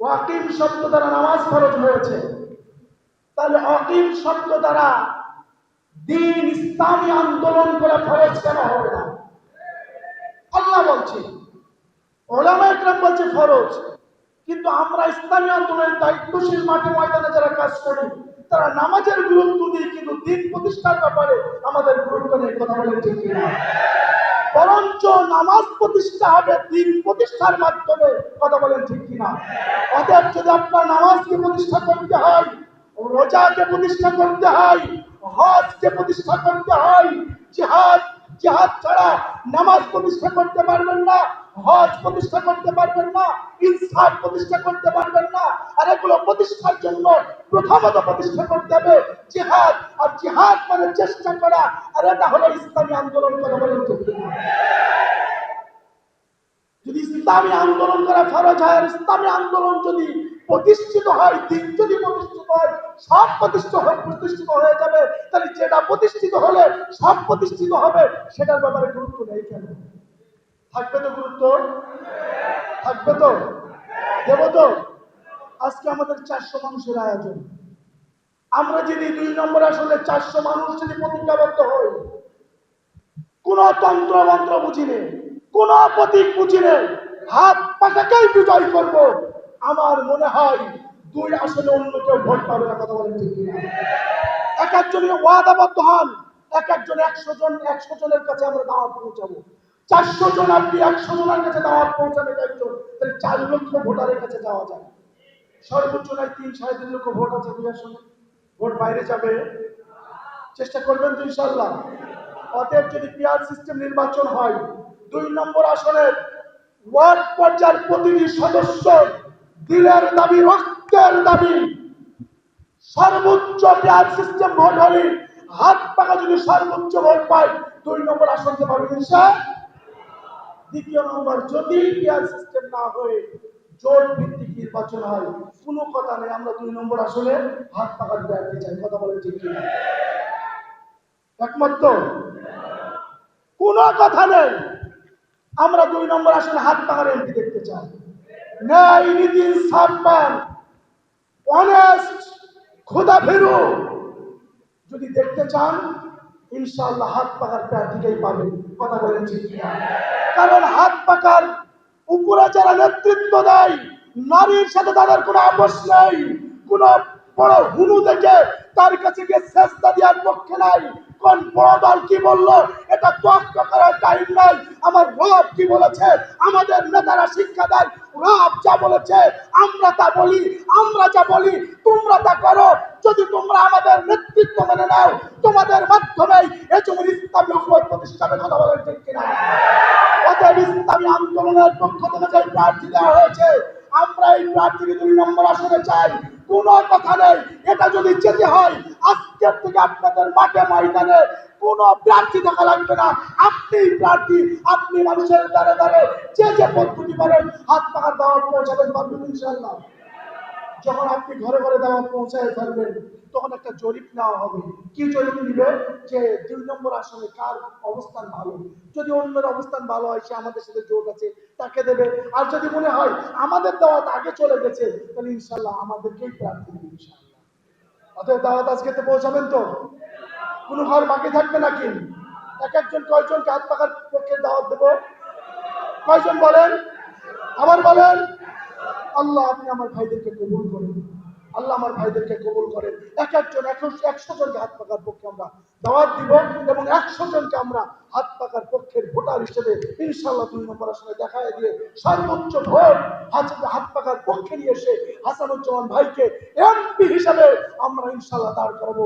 ওয়াকিম শব্দ দ্বারা নামাজ ফরজ হয়েছে। তাহলে অকিম শব্দ দ্বারা দিন ইসলামী আন্দোলন করা ফরজ কেন হবে না? আল্লাহ বলছে, ওলামা বলছে ফরজ। কিন্তু আমরা ইসলামী আন্দোলনের দায়িত্বশীল মাঠে ময়দানে যারা কাজ করি, তারা নামাজের গুরুত্ব দিয়ে কিন্তু দিন প্রতিষ্ঠার ব্যাপারে আমাদের গুরুত্ব নেই কথা বলেন ঠিক কিনা। নামাজ প্রতিষ্ঠা হবে, দিন প্রতিষ্ঠার মাধ্যমে। কথা বলেন ঠিক কিনা? অতএব যদি আপনার নামাজকে প্রতিষ্ঠা করতে হয়, রোজাকে প্রতিষ্ঠা করতে হয়, হজকে প্রতিষ্ঠা করতে হয়, জিহাদ জিহাদ ছাড়া নামাজ প্রতিষ্ঠা করতে পারবেন না। হজ প্রতিষ্ঠা করতে পারবেন না ইনসাফ প্রতিষ্ঠা করতে পারবেন না, আর এগুলো প্রতিষ্ঠার জন্য প্রথমত প্রতিষ্ঠা করতে হবে। জিহাদ, আর জিহাদ মানে চেষ্টা করা, আর এটা হলো ইসলামী আন্দোলন কথা বলেন যদি ইসলামী আন্দোলন করা ফরজ হয়, আর ইসলামী আন্দোলন যদি প্রতিষ্ঠিত হয়, দিন যদি প্রতিষ্ঠিত হয়, সব প্রতিষ্ঠিত প্রতিষ্ঠিত হয়ে যাবে, তাহলে যেটা প্রতিষ্ঠিত হলে সব প্রতিষ্ঠিত হবে, সেটার ব্যাপারে গুরুত্ব নেই কেন? থাকবে তো গুরুত্ব? থাকবে তো? দেব তো? আজকে আমাদের চারশো মানুষের আয়োজন। আমরা যদি দুই নম্বর আসলে চারশো মানুষ যদি প্রতিজ্ঞাবদ্ধ হই, কোন তন্ত্র মন্ত্র বুঝি নে কোন প্রতীক বুঝি নে হাত পাটাকেই বিজয় করব। আমার মনে হয় দুই আসলে অন্য কেউ ভোট পাবে না, কথা বলেন ঠিক? এক একজনের ওয়াদাবদ্ধ হন, এক একজন একশো জন, একশো জনের কাছে আমরা দাওয়াত পৌঁছাবো। চারশো জন আপনি একশো জনের কাছে দাওয়াত পৌঁছাবেন একজন, তাহলে চার লক্ষ ভোটারের কাছে যাওয়া যায়। সর্বোচ্চ নয়, তিন, সাড়ে তিন লক্ষ ভোট আছে দুই আসনে ভোট বাইরে যাবে? চেষ্টা করবেন তো ইনশাল্লাহ অতএব যদি পিয়ার সিস্টেম নির্বাচন হয়, দুই নম্বর আসনের ওয়ার্ড পর্যায়ের প্রতিটি সদস্য দিলের দাবি, রক্তের দাবি। সর্বোচ্চ পেয়ার সিস্টেম ভোট হলে হাত পাকা যদি সর্বোচ্চ ভোট পায়, দুই নম্বর আসনতে পাবে ইনশাল দ্বিতীয় নম্বর, যদি পেয়ার সিস্টেম না হয়ে জোট ভিত্তিক নির্বাচন হয়, কোনো কথা নেই। আমরা দুই নম্বর আসলে হাত পাকার দেখতে চাই। কথা বলে ঠিক কিনা? একমাত্র কোনো কথা নেই। আমরা দুই নম্বর আসলে হাত পাকার এমপি দেখতে চাই। ন্যায় ফেরু যদি দেখতে চান ইনশাআল্লাহ হাত পাকার প্রার্থীকেই পাবেন কথা বলেন ঠিক কারণ হাত পাকার উপরে যারা নেতৃত্ব দেয়, নারীর সাথে তাদের কোনো আপোষ নেই। কোন বড় হুনু দেখে তার কাছে গিয়ে চেষ্টা দেওয়ার পক্ষে নাই। কোন বড় দল কি বলল? এটা করার টাইম নাই। আমার রব কি বলেছে? আমাদের নেতারা শিক্ষা দেয়, রব যা বলেছে, আমরা তা বলি, আমরা যা বলি, তোমরা তা করো। যদি তোমরা আমাদের নেতৃত্ব মেনে নাও, তোমাদের পক্ষ থেকে যে প্রার্থী দেওয়া হয়েছে কোন প্রার্থী দেখা লাগবে না। আপনি মানুষের দ্বারে দ্বারে যে যে পদ্ধতি পারেন, হাত পাখার দাওয়াত পৌঁছাবেন পারবেন ইনশাল্লাহ যখন আপনি ঘরে ঘরে দাওয়াত পৌঁছায় ফেলবেন, তখন একটা জরিপ নেওয়া হবে। কি জরিপ নিবে? যে দুই নম্বর আসলে কার অবস্থান ভালো? যদি অন্যের অবস্থান ভালো হয়, সে আমাদের সাথে জোট আছে, তাকে দেবে। আর যদি মনে হয় আমাদের দাওয়াত আগে চলে গেছে, তাহলে ইনশাল্লাহ আমাদেরকেই প্রার্থী দেবে ইনশাল্লাহ অতএব দাওয়াত আজকে তো পৌঁছাবেন তো? কোনো ঘর বাকি থাকবে নাকি? এক একজন কয়জনকে হাত পাকার পক্ষে দাওয়াত দেবো? কয়জন বলেন? আবার বলেন? আল্লাহ, আপনি আমার ভাইদেরকে কবুল করেন। আল্লাহ আমার ভাইদেরকে কবুল করেন। এক একজন একশো জনকে হাত পাকার পক্ষে আমরা দাওয়াত দিব এবং একশো জনকে আমরা হাত পাকার পক্ষের ভোটার হিসেবে ইনশাল্লাহ দুই নম্বর আসনে দেখায় দিয়ে সর্বোচ্চ ভোট হাত পাকার পক্ষে নিয়ে এসে হাসানুজ্জামান ভাইকে এমপি হিসাবে আমরা ইনশাল্লাহ দাঁড় করাবো।